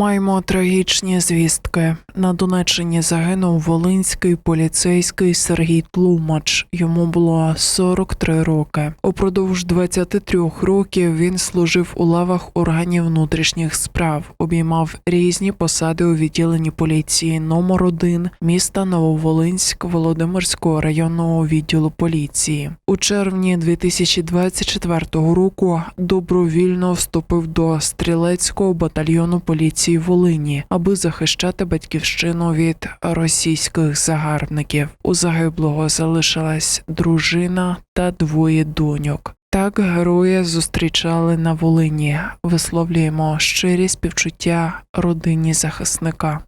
Маємо трагічні звістки. На Донеччині загинув волинський поліцейський Сергій Тлумач. Йому було 43 роки. Упродовж 23 років він служив у лавах органів внутрішніх справ, обіймав різні посади у відділенні поліції номер 1 міста Нововолинськ Володимирського районного відділу поліції. У червні 2024 року добровільно вступив до стрілецького батальйону поліції Волині, аби захищати батьківщину від російських загарбників. У загиблого залишилась дружина та двоє доньок. Так героя зустрічали на Волині. Висловлюємо щирі співчуття родині захисника.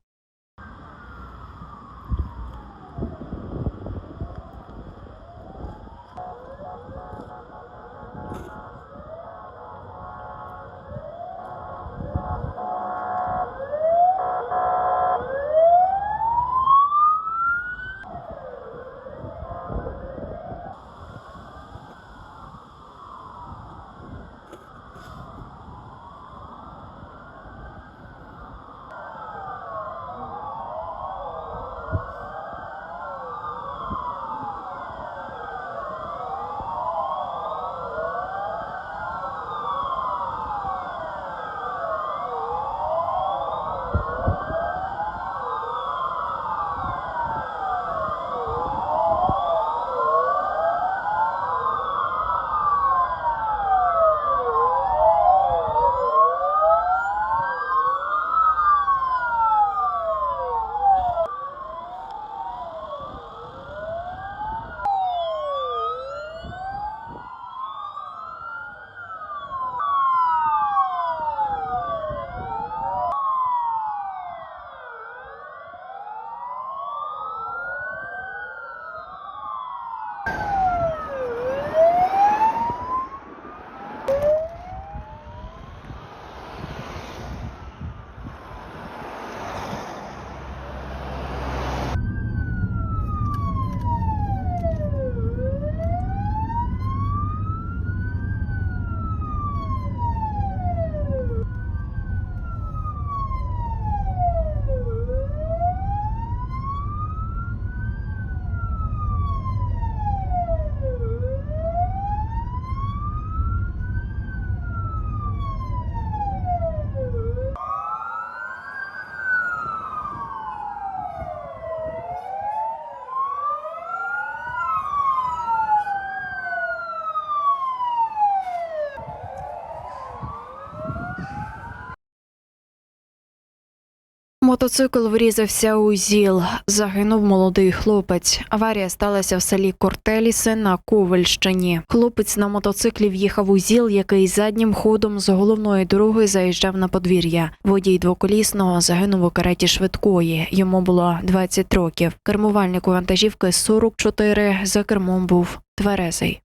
Мотоцикл врізався у ЗІЛ. Загинув молодий хлопець. Аварія сталася в селі Кортелісе на Ковальщині. Хлопець на мотоциклі в'їхав у ЗІЛ, який заднім ходом з головної дороги заїжджав на подвір'я. Водій двоколісного загинув у кареті швидкої. Йому було 20 років. Кермувальнику вантажівки 44, за кермом був тверезий.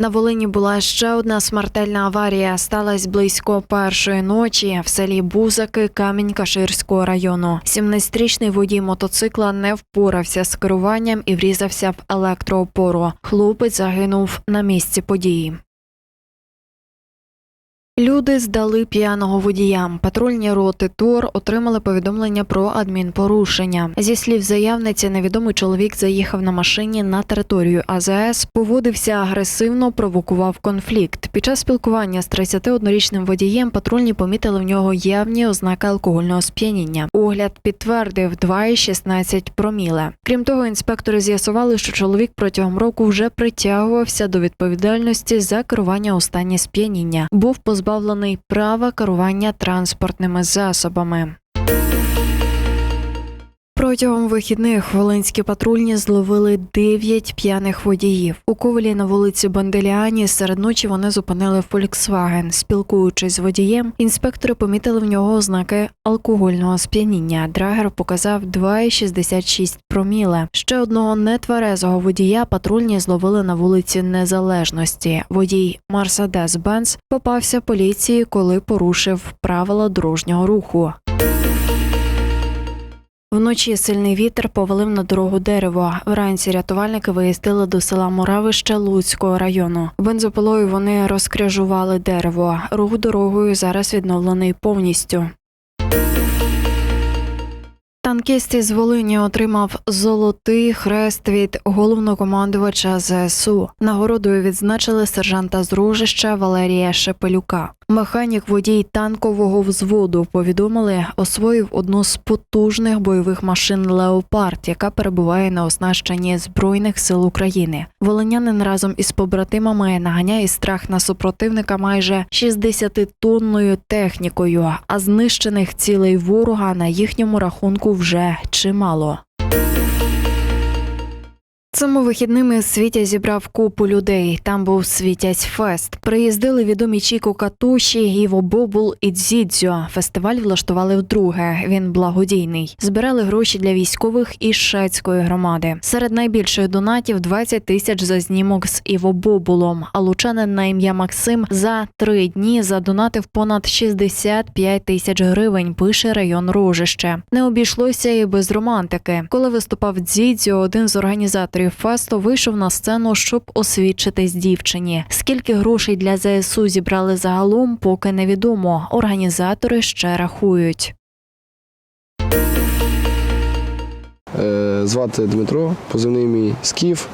На Волині була ще одна смертельна аварія. Сталась близько першої ночі в селі Бузаки Камінь-Каширського району. 17-річний водій мотоцикла не впорався з керуванням і врізався в електроопору. Хлопець загинув на місці події. Люди здали п'яного водія. Патрульні роти ТОР отримали повідомлення про адмінпорушення. Зі слів заявниці, невідомий чоловік заїхав на машині на територію АЗС, поводився агресивно, провокував конфлікт. Під час спілкування з 31-річним водієм патрульні помітили в нього явні ознаки алкогольного сп'яніння. Огляд підтвердив 2,16 проміле. Крім того, інспектори з'ясували, що чоловік протягом року вже притягувався до відповідальності за керування у стані сп'яніння. Був позбавлений права керування транспортними засобами. Протягом вихідних волинські патрульні зловили 9 п'яних водіїв. У Ковелі на вулиці Банделіані серед ночі вони зупинили Volkswagen. Спілкуючись з водієм, інспектори помітили в нього ознаки алкогольного сп'яніння. Драгер показав 2,66 проміле. Ще одного нетверезого водія патрульні зловили на вулиці Незалежності. Водій Бенц попався поліції, коли порушив правила дорожнього руху. Вночі сильний вітер повалив на дорогу дерево. Вранці рятувальники виїздили до села Муравище Луцького району. Бензопилою вони розкряжували дерево. Рух дорогою зараз відновлений повністю. Танкіст із Волині отримав золотий хрест від головнокомандувача ЗСУ. Нагородою відзначили сержанта з Ружища Валерія Шепелюка. Механік водій танкового взводу повідомили, освоїв одну з потужних бойових машин Леопард, яка перебуває на оснащенні збройних сил України. Волинянин разом із побратимами наганяє страх на супротивника майже 60-тонною технікою, а знищених цілей ворога на їхньому рахунку вже чимало. Цими вихідними Світя зібрав купу людей. Там був Світязь Фест. Приїздили відомі Чіко Катуші, Іво Бобул і Дзідзьо. Фестиваль влаштували вдруге. Він благодійний. Збирали гроші для військових і шацької громади. Серед найбільших донатів 20 тисяч за знімок з Іво Бобулом. А лучанин на ім'я Максим за три дні задонатив понад 65 тисяч гривень. Пише район Рожище. Не обійшлося і без романтики. Коли виступав Дзідзьо, один з організаторів фесту вийшов на сцену, щоб освідчитись дівчині. Скільки грошей для ЗСУ зібрали загалом, поки невідомо. Організатори ще рахують. Е, Звати Дмитро, позивний мій Скіф.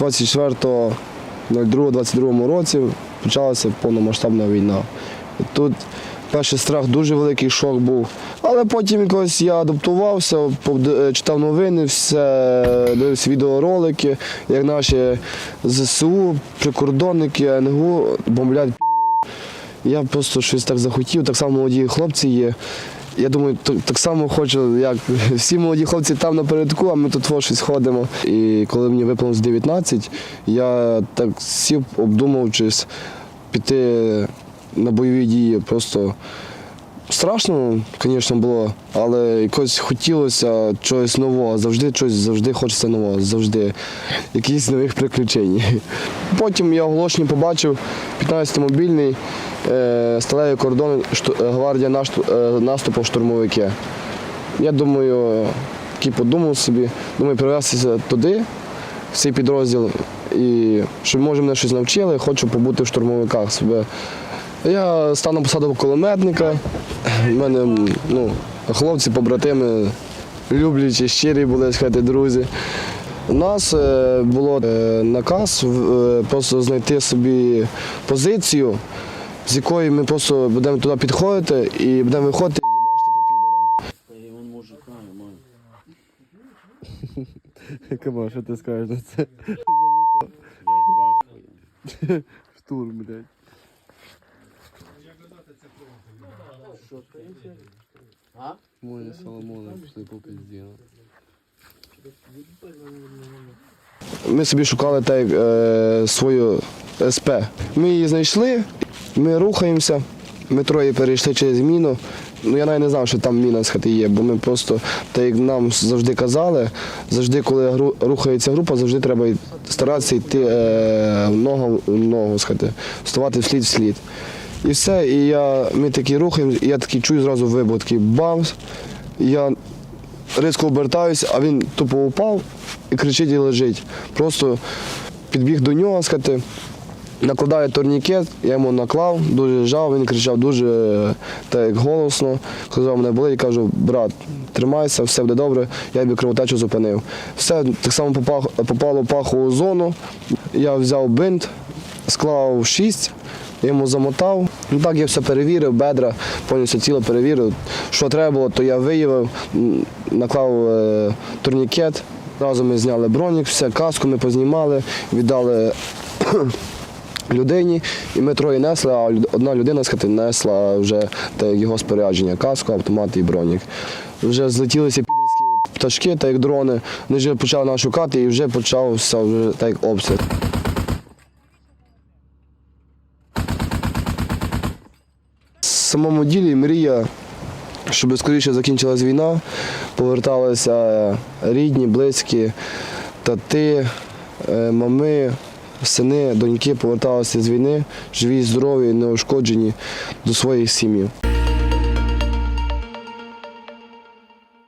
24.02.22 році почалася повномасштабна війна. Тут перший страх, дуже великий шок був. Але потім якось я адаптувався, е, читав новини, все, дивився відеоролики, як наші ЗСУ, прикордонники, НГУ бомблять. Я просто щось так захотів, так само молоді хлопці є. Я думаю, так, само хочу, як всі молоді хлопці там напередку, а ми тут щось ходимо. І коли мені виповнилось 19, я так сів, обдумавшись, піти на бойові дії. Просто страшно, звісно, було, але якось хотілося чогось нового. Завжди щось, завжди хочеться нового, завжди. Якісь нових приключень. Потім я оголошення побачив 15 мобільний, е, сталеві кордони, шту- е, гвардія е, наступу штурмовики. Я думаю, такий подумав собі, думаю, привезтися туди, в цей підрозділ, і щоб може мене щось навчили, хочу побути в штурмовиках себе. Я стану посаду кулеметника. У мене ну, хлопці, побратими, люблячі, щирі були, сказати, друзі. У нас е, було е, наказ е, просто знайти собі позицію, з якої ми просто будемо туди підходити і будемо виходити і їбашити по підерам. Он мужика немає. Кама, що ти скажеш на це? Я в А? Моє Соломони пішли по пізді. Ми собі шукали так, е, свою СП. Ми її знайшли, ми рухаємося. Ми троє перейшли через міну. Ну я навіть не знав, що там міна з хати є, бо ми просто, так як нам завжди казали, завжди, коли гру- рухається група, завжди треба старатися йти е, ногу в ногу з хати, вставати вслід в слід. І все, і я, ми такі рухаємося, і я такий чую зразу вибух, такий бамс. Я різко обертаюся, а він тупо упав і кричить і лежить. Просто підбіг до нього з хати, накладає турнікет, я йому наклав, дуже жав, він кричав дуже так голосно, сказав, мене болить, кажу, брат, тримайся, все буде добре, я б кровотечу зупинив. Все так само попав- попало в зону. Я взяв бинт, склав шість. Я йому замотав. Ну так я все перевірив, бедра, повністю тіло перевірив. Що треба було, то я виявив, наклав е, турнікет. Разом ми зняли бронік, все, каску ми познімали, віддали людині, і ми троє несли, а одна людина з несла вже те, його спорядження, каску, автомат і бронік. Вже злетілися пташки, так як дрони, вони вже почали нас шукати і вже почався вже так як обстріл. Самому ділі мрія, щоб скоріше закінчилась війна, поверталися рідні, близькі, тати, е, мами, сини, доньки поверталися з війни, живі, здорові, неушкоджені до своїх сім'їв.